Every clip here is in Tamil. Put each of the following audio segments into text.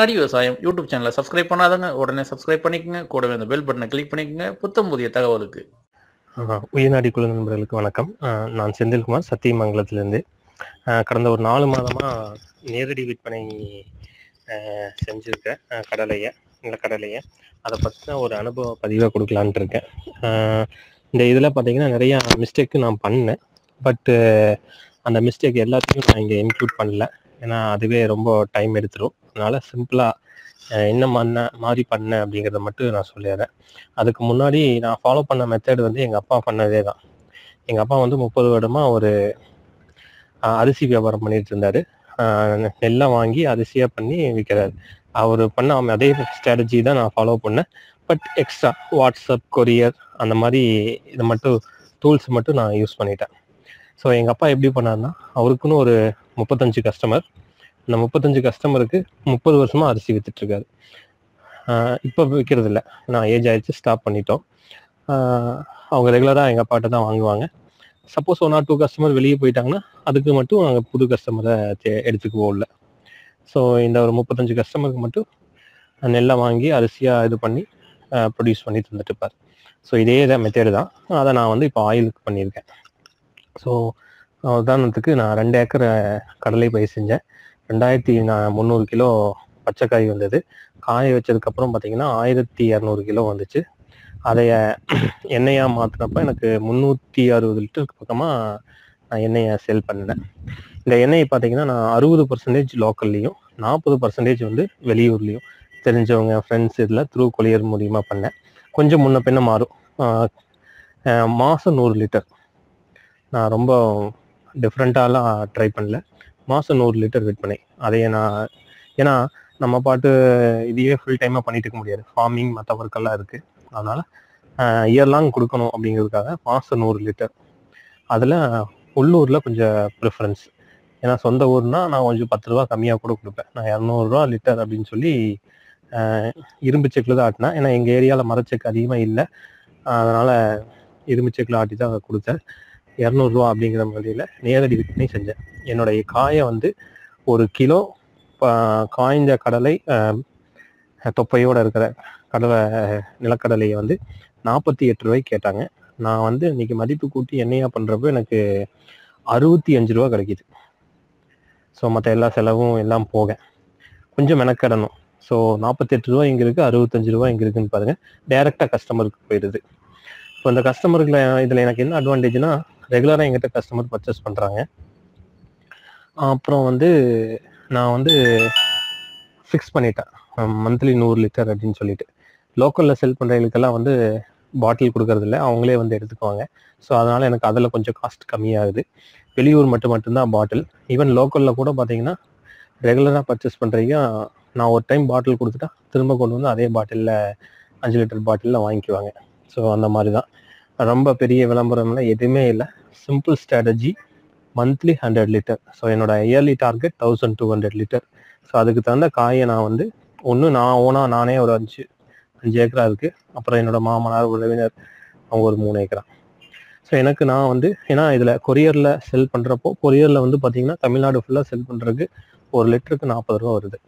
ஹரி விவசாயம் யூடியூப் சேனலை சப்ஸ்கிரைப் பண்ணாதங்க உடனே சப்ஸ்கிரைப் பண்ணிக்கங்க. கூடவே அந்த பெல் பட்டனை கிளிக் பண்ணிக்கங்க. புத்தம் புதிய தகவலுக்கு. உயர்நாடி குழு நண்பர்களுக்கு வணக்கம். நான் செந்தில்குமார் சத்தியமங்கலத்திலேருந்து. கடந்த ஒரு நாலு மாதமாக நேரடி விற்பனை செஞ்சுருக்கேன் கடலையை நிலக்கடலையை. அதை பற்றின ஒரு அனுபவ பதிவாக கொடுக்கலான்ட்டு இருக்கேன். இந்த இதில் பார்த்தீங்கன்னா நிறையா மிஸ்டேக்கு நான் பண்ணேன். பட்டு அந்த மிஸ்டேக் எல்லாத்தையும் நான் இங்கே இன்க்ளூட் பண்ணல. ஏன்னா அதுவே ரொம்ப டைம் எடுத்துரும். அதனால் சிம்பிளாக என்ன பண்ண மாதிரி பண்ணேன் அப்படிங்கிறத மட்டும் நான் சொல்லிடுறேன். அதுக்கு முன்னாடி நான் ஃபாலோ பண்ண மெத்தட் வந்து எங்கள் அப்பா பண்ணதே தான். எங்கள் அப்பா வந்து முப்பது வருடமாக ஒரு அரிசி வியாபாரம் பண்ணிட்டு இருந்தாரு. நெல்லை வாங்கி அரிசியாக பண்ணி விற்கிறாரு அவர் பண்ண அதே ஸ்ட்ராட்டஜி தான் நான் ஃபாலோ பண்ணேன். பட் எக்ஸ்ட்ரா வாட்ஸ்அப் கொரியர் அந்த மாதிரி இது மட்டும் டூல்ஸ் மட்டும் நான் யூஸ் பண்ணிட்டேன். ஸோ எங்கள் அப்பா எப்படி பண்ணாருன்னா அவருக்குன்னு ஒரு முப்பத்தஞ்சு கஸ்டமர் அந்த முப்பத்தஞ்சு கஸ்டமருக்கு முப்பது வருஷமாக அரிசி விற்றுட்ருக்காரு இப்போ விற்கிறது இல்லை நான் ஏஜ் ஆயிடுச்சு ஸ்டாப் பண்ணிட்டோம். அவங்க ரெகுலராக எங்கள் அப்பாட்ட தான் வாங்குவாங்க. Suppose one or two customer வெளியே போயிட்டாங்கன்னா அதுக்கு மட்டும் நாங்கள் புது கஸ்டமரை எடுத்துக்குவோம் இல்லை ஸோ இந்த ஒரு முப்பத்தஞ்சு கஸ்டமருக்கு மட்டும் நெல்லை வாங்கி அரிசியாக இது பண்ணி ப்ரொடியூஸ் பண்ணி தந்துட்டு இருப்பார் ஸோ இதே தான் மெத்தேடு தான். அதை நான் வந்து இப்போ ஆயிலுக்கு பண்ணியிருக்கேன். ஸோ உதாரணத்துக்கு நான் ரெண்டு ஏக்கர் கடலை பயிர் செஞ்சேன். ரெண்டாயிரத்தி நான் முந்நூறு கிலோ பச்சைக்காய் வந்தது. காய வச்சதுக்கப்புறம் பார்த்தீங்கன்னா ஆயிரத்தி இரநூறு கிலோ வந்துச்சு. அதைய எண்ணெயாக மாற்றினப்ப எனக்கு முந்நூற்றி அறுபது லிட்டருக்கு பக்கமாக நான் எண்ணெயை சேல் பண்ணினேன். இந்த எண்ணெயை பார்த்தீங்கன்னா நான் அறுபது பர்சன்டேஜ் லோக்கல்லையும் நாற்பது பர்சன்டேஜ் வந்து வெளியூர்லேயும் தெரிஞ்சவங்க ஃப்ரெண்ட்ஸ் இதில் த்ரூ கொளியர் மூலியமாக பண்ணேன். கொஞ்சம் முன்ன பின்ன மாறும். மாதம் நூறு லிட்டர். நான் ரொம்ப டிஃப்ரெண்ட்டாலாம் ட்ரை பண்ணல. மாதம் நூறு லிட்டர் விற்பனை அதையே நான் ஏன்னா நம்ம பாட்டு இதையே ஃபுல் டைமாக பண்ணிட்டு இருக்க முடியாது. ஃபார்மிங் மற்ற ஒர்க்கெல்லாம் இருக்குது அதனால் இயர் லாங் கொடுக்கணும் அப்படிங்கிறதுக்காக மாதம் நூறு லிட்டர் அதில் உள்ளூரில் கொஞ்சம் ப்ரிஃபரன்ஸ் ஏன்னா சொந்த ஊர்னா நான் கொஞ்சம் பத்து ரூபா கம்மியாக கூட கொடுப்பேன். நான் இரநூறுவா லிட்டர் அப்படின்னு சொல்லி இரும்பு செக்கில் தான் ஆட்டினேன். ஏன்னா எங்கள் ஏரியாவில் மரச்செக்கு அதிகமாக இல்லை. அதனால் இரும்பு செக்கில் ஆட்டி தான் கொடுத்தேன். இரநூறுவா அப்படிங்கிற மாதிரியில் நேரடி விற்பனை செஞ்சேன். என்னுடைய காயை வந்து ஒரு கிலோ காய்ந்த கடலை தொப்பையோடு இருக்கிற கடலை நிலக்கடலையை வந்து நாற்பத்தி எட்டு ரூபாய்க்கு கேட்டாங்க. நான் வந்து இன்னைக்கு மதிப்பு கூட்டி எண்ணெயாக பண்ணுறப்போ எனக்கு அறுபத்தி அஞ்சு ரூபா கிடைக்கிது. ஸோ மற்ற எல்லா செலவும் எல்லாம் போக கொஞ்சம் மெனக்கடணும். ஸோ நாற்பத்தெட்டு ரூபா இங்கே இருக்குது அறுபத்தஞ்சு ரூபா இங்கே இருக்குன்னு பாருங்கள் டைரெக்டாக கஸ்டமருக்கு போயிடுது. இப்போ இந்த கஸ்டமருக்கு இதில் எனக்கு என்ன அட்வான்டேஜ்னா ரெகுலராக எங்கிட்ட கஸ்டமர் பர்ச்சேஸ் பண்ணுறாங்க அப்புறம் வந்து நான் வந்து ஃபிக்ஸ் பண்ணிட்டேன். மந்த்லி நூறு லிட்டர் அப்படின்னு சொல்லிட்டு. லோக்கலில் செல் பண்ணுறவங்களுக்கெல்லாம் வந்து பாட்டில் கொடுக்கறதில்ல அவங்களே வந்து எடுத்துக்குவாங்க. ஸோ அதனால் எனக்கு அதில் கொஞ்சம் காஸ்ட் கம்மியாகுது. வெளியூர் மட்டும் மட்டும்தான் பாட்டில் ஈவன் லோக்கலில் கூட பார்த்தீங்கன்னா ரெகுலராக பர்ச்சேஸ் பண்ணுறீங்க நான் ஒரு டைம் பாட்டில் கொடுத்துட்டா திரும்ப கொண்டு வந்து அதே பாட்டிலில் அஞ்சு லிட்டர் பாட்டிலில் வாங்கிக்குவாங்க. ஸோ அந்த மாதிரி தான் ரொம்ப பெரிய விளம்பரம்லாம் எதுவுமே இல்லை. Simple strategy monthly hundred litre so என்னோட yearly target thousand two hundred litre so அதுக்கு தகுந்த காயை நான் வந்து ஒன்று நான் ஓனாக நானே ஒரு அஞ்சு அஞ்சு ஏக்கரா இருக்குது அப்புறம் என்னோட மாமனார் உறவினர் அவங்க ஒரு மூணு ஏக்கரா. ஸோ எனக்கு நான் வந்து ஏன்னா இதில் கொரியரில் செல் பண்ணுறப்போ கொரியரில் வந்து பார்த்தீங்கன்னா தமிழ்நாடு ஃபுல்லாக செல் பண்ணுறதுக்கு ஒரு லிட்டருக்கு நாற்பது ரூபா வருது.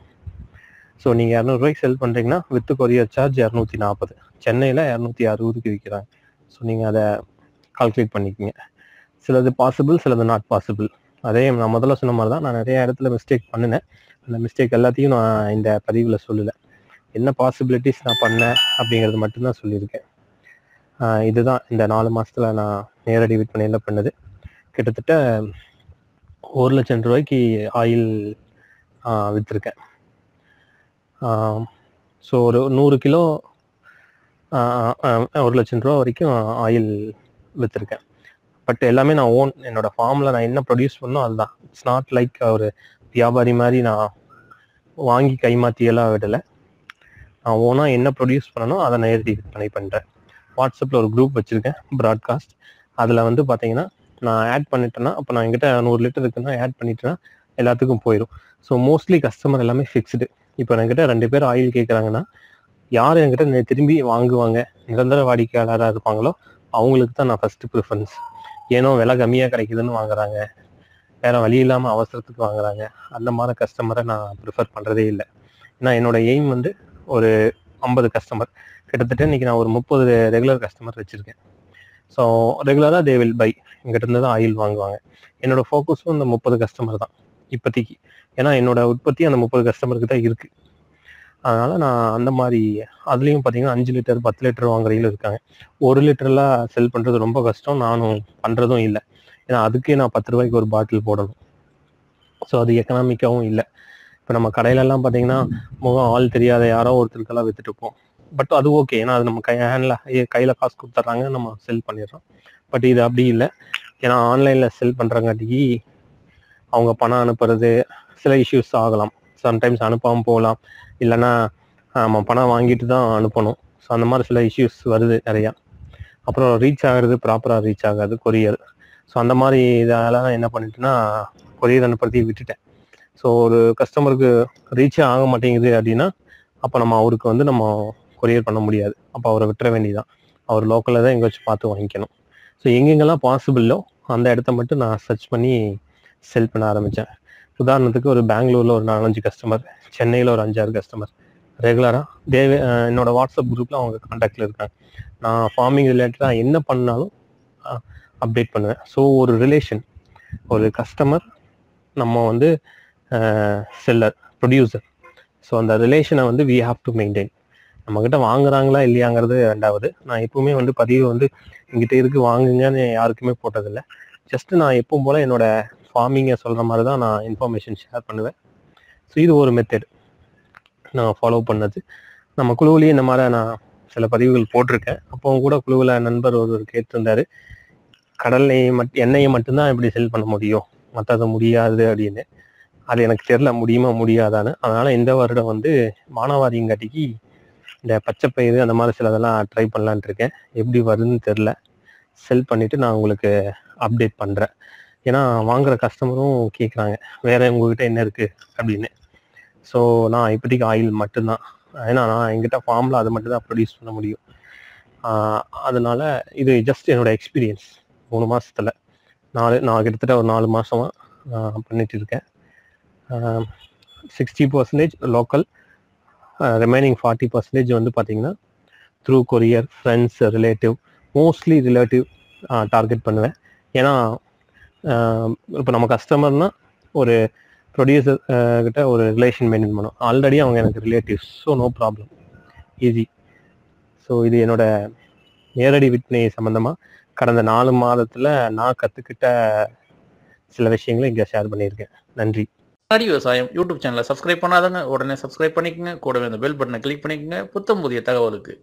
ஸோ நீங்கள் இரநூறுவாய்க்கு செல் பண்ணுறீங்கன்னா வித்து கொரியர் சார்ஜ் இரநூத்தி நாற்பது சென்னையில் இரநூத்தி அறுபதுக்கு விற்கிறாங்க ஸோ நீங்கள் அதை கால்குலேட் பண்ணிக்கோங்க. சிலது பாசிபிள் சிலது நாட் பாசிபிள் அதே நான் முதல்ல சொன்ன மாதிரி தான் நான் நிறைய இடத்துல மிஸ்டேக் பண்ணினேன். அந்த மிஸ்டேக் எல்லாத்தையும் நான் இந்த பதிவில் சொல்லலை. என்ன பாசிபிலிட்டிஸ் நான் பண்ணேன் அப்படிங்கிறது மட்டும்தான் சொல்லியிருக்கேன். இதுதான் இந்த நாலு மாசத்துல நான் நேரடி விற்பனையில் பண்ணது. கிட்டத்தட்ட ஒரு லட்சம் ரூபாய்க்கு ஆயில் விற்றுருக்கேன் ஸோ ஒரு நூறு கிலோ ஒரு லட்சம் ரூபா வரைக்கும் ஆயில் விற்றுருக்கேன் பட் எல்லாமே நான் ஓன் என்னோட ஃபார்மில் நான் என்ன ப்ரொடியூஸ் பண்ணோ அதுதான். இட்ஸ் நாட் லைக் ஒரு வியாபாரி மாதிரி நான் வாங்கி கைமாற்றியெல்லாம் விடலை. நான் ஓனாக என்ன ப்ரொடியூஸ் பண்ணணும் அதை நேரடி விற்பனை பண்ணுறேன் வாட்ஸ்அப்பில் ஒரு குரூப் வச்சுருக்கேன் ப்ராட்காஸ்ட் அதில் வந்து பார்த்தீங்கன்னா நான் ஆட் பண்ணிட்டேன்னா அப்போ நான் என்கிட்ட நூறு லிட்டர் இருக்குன்னா ஆட் பண்ணிட்டேன்னா எல்லாத்துக்கும் போயிடும் ஸோ மோஸ்ட்லி கஸ்டமர் எல்லாமே ஃபிக்ஸ்டு இப்போ என்கிட்ட ரெண்டு பேர் ஆயில் கேட்குறாங்கன்னா யார் என்கிட்ட திரும்பி வாங்குவாங்க நிரந்தர வாடிக்கையாளராக இருப்பாங்களோ அவங்களுக்கு தான் நான் ஃபஸ்ட்டு ப்ரிஃபரன்ஸ் ஏனோ விலை கம்மியாக கிடைக்குதுன்னு வாங்குறாங்க. வேற வழி இல்லாமல் அவசரத்துக்கு வாங்குறாங்க. அந்த மாதிரி கஸ்டமரை நான் ப்ரிஃபர் பண்ணுறதே இல்லை. ஏன்னா என்னோடய எய்ம் வந்து ஒரு ஐம்பது கஸ்டமர் கிட்டத்தட்ட இன்றைக்கி நான் ஒரு முப்பது ரெகுலர் கஸ்டமர் வச்சுருக்கேன். ஸோ ரெகுலராக தே வில் பை எங்கிட்டருந்து தான் ஆயில் வாங்குவாங்க. என்னோடய ஃபோக்கஸும் இந்த முப்பது கஸ்டமர் தான் இப்போதைக்கு. ஏன்னா என்னோட உற்பத்தி அந்த முப்பது கஸ்டமருக்கு தான் இருக்குது அதனால நான் அந்த மாதிரி அதுலேயும் பார்த்தீங்கன்னா அஞ்சு லிட்டர் பத்து லிட்டர் வாங்குறீங்களும் இருக்காங்க. ஒரு லிட்டர்லாம் செல் பண்ணுறது ரொம்ப கஷ்டம். நானும் பண்ணுறதும் இல்லை. ஏன்னா அதுக்கே நான் பத்து ரூபாய்க்கு ஒரு பாட்டில் போடணும். ஸோ அது எக்கனாமிக்காகவும் இல்லை. இப்போ நம்ம கடையிலலாம் பார்த்தீங்கன்னா முகம் ஆள் தெரியாத யாரோ ஒருத்தருக்கெல்லாம் வித்துட்டு இருப்போம். பட் அது ஓகே ஏன்னா அது நம்ம கை ஹேண்டில் கையில் காசு கொடுத்துட்றாங்க. நம்ம செல் பண்ணிடுறோம். பட் இது அப்படி இல்லை. ஏன்னா ஆன்லைனில் செல் பண்ணுறங்காட்டிக்கு அவங்க பணம் அனுப்புறது சில இஷ்யூஸ் ஆகலாம். சம்டைம்ஸ் அனுப்பாமல் போகலாம். இல்லைன்னா நம்ம பணம் வாங்கிட்டு தான் அனுப்பணும். ஸோ அந்த மாதிரி சில இஷ்யூஸ் வருது நிறையா. அப்புறம் ரீச் ஆகிறது ப்ராப்பராக ரீச் ஆகாது கொரியர் ஸோ அந்த மாதிரி இதெல்லாம் என்ன பண்ணிட்டேன்னா கொரியர் அனுப்புறதையும் விட்டுட்டேன். ஸோ ஒரு கஸ்டமருக்கு ரீச்சே ஆக மாட்டேங்குது அப்படின்னா அப்போ நம்ம அவருக்கு வந்து நம்ம கொரியர் பண்ண முடியாது. அப்போ அவரை விட்டுற வேண்டியதான் அவர் லோக்கலில் தான் எங்கே வச்சு பார்த்து வாங்கிக்கணும். ஸோ எங்கெங்கெல்லாம் பாசிபிளோ அந்த இடத்த மட்டும் நான் சர்ச் பண்ணி செல் பண்ண ஆரம்பித்தேன் உதாரணத்துக்கு ஒரு பெங்களூரில் ஒரு நாலஞ்சு கஸ்டமர் சென்னையில் ஒரு அஞ்சாறு கஸ்டமர் ரெகுலராக தேவை என்னோடய வாட்ஸ்அப் குரூப்பில் அவங்க காண்டாக்டில் இருக்காங்க. நான் ஃபார்மிங் ரிலேட்டடாக என்ன பண்ணாலும் அப்டேட் பண்ணுவேன். ஸோ ஒரு ரிலேஷன் ஒரு கஸ்டமர் நம்ம வந்து செல்லர் ப்ரொடியூசர் ஸோ அந்த ரிலேஷனை வந்து வி ஹாவ் டு மெயின்டைன் நம்மக்கிட்ட வாங்குறாங்களா இல்லையாங்கிறது ரெண்டாவது. நான் எப்பவுமே வந்து பதிவு வந்து எங்கிட்ட இருக்கு வாங்குங்கன்னு யாருக்குமே போட்டதில்லை. ஜஸ்ட் நான் எப்பவும் போல் என்னோட ஃபார்மிங்கை சொல்கிற மாதிரி தான் நான் இன்ஃபர்மேஷன் ஷேர் பண்ணுவேன். ஸோ இது ஒரு மெத்தட் நான் ஃபாலோ பண்ணது. நம்ம குழுவிலேயே இந்த மாதிரி நான் சில பதிவுகள் போட்டிருக்கேன். அப்போ கூட குழுவில் நண்பர் ஒருவர் கேட்டிருந்தாரு கடலையை மட் எண்ணெயை மட்டும்தான் இப்படி செல் பண்ண முடியும். மற்றது முடியாது அப்படின்னு. அது எனக்கு தெரில முடியுமா முடியாதான்னு. அதனால் இந்த வருடம் வந்து மானவாதியங்காட்டிக்கு இந்த பச்சை பயிறு அந்த மாதிரி சிலதெல்லாம் ட்ரை பண்ணலான்ட்டு இருக்கேன். எப்படி வருதுன்னு தெரில செல் பண்ணிவிட்டு நான் உங்களுக்கு அப்டேட் பண்ணுறேன் ஏன்னா வாங்குற கஸ்டமரும் கேட்குறாங்க வேற உங்ககிட்ட என்ன இருக்கு? அப்படின்னு. ஸோ நான் இப்போதைக்கு ஆயில் மட்டும்தான். ஏன்னா நான் எங்கிட்ட ஃபார்மில் அதை மட்டும்தான் ப்ரொடியூஸ் பண்ண முடியும். அதனால் அதனால இது ஜஸ்ட் என்னோட எக்ஸ்பீரியன்ஸ் மூணு மாதத்தில் நாலு நான் கிட்டத்தட்ட ஒரு நாலு மாதமாக நான் பண்ணிட்டு இருக்கேன். Sixty percentage local remaining forty percentage வந்து பார்த்தீங்கன்னா through courier friends relative mostly relative target பண்ணுவேன். ஏன்னா இப்போ நம்ம கஸ்டமர்னா ஒரு ப்ரொடியூசர் கிட்ட ஒரு ரிலேஷன் மெயின்டைன் பண்ணும் ஆல்ரெடி அவங்க எனக்கு relatives so no problem easy so இது என்னோட நேரடி விற்பனை சம்மந்தமாக கடந்த நாலு மாதத்தில் நான் கற்றுக்கிட்ட சில விஷயங்களை இங்கே ஷேர் பண்ணியிருக்கேன். நன்றி. முன்னாடி விவசாயம் யூடியூப் சேனலை சப்ஸ்கிரைப் பண்ணாதாங்க உடனே சப்ஸ்கிரைப் பண்ணிக்கங்க. கூடவே அந்த பெல் பட்டனை கிளிக் பண்ணிக்கங்க. புத்தம் புதிய தகவலுக்கு.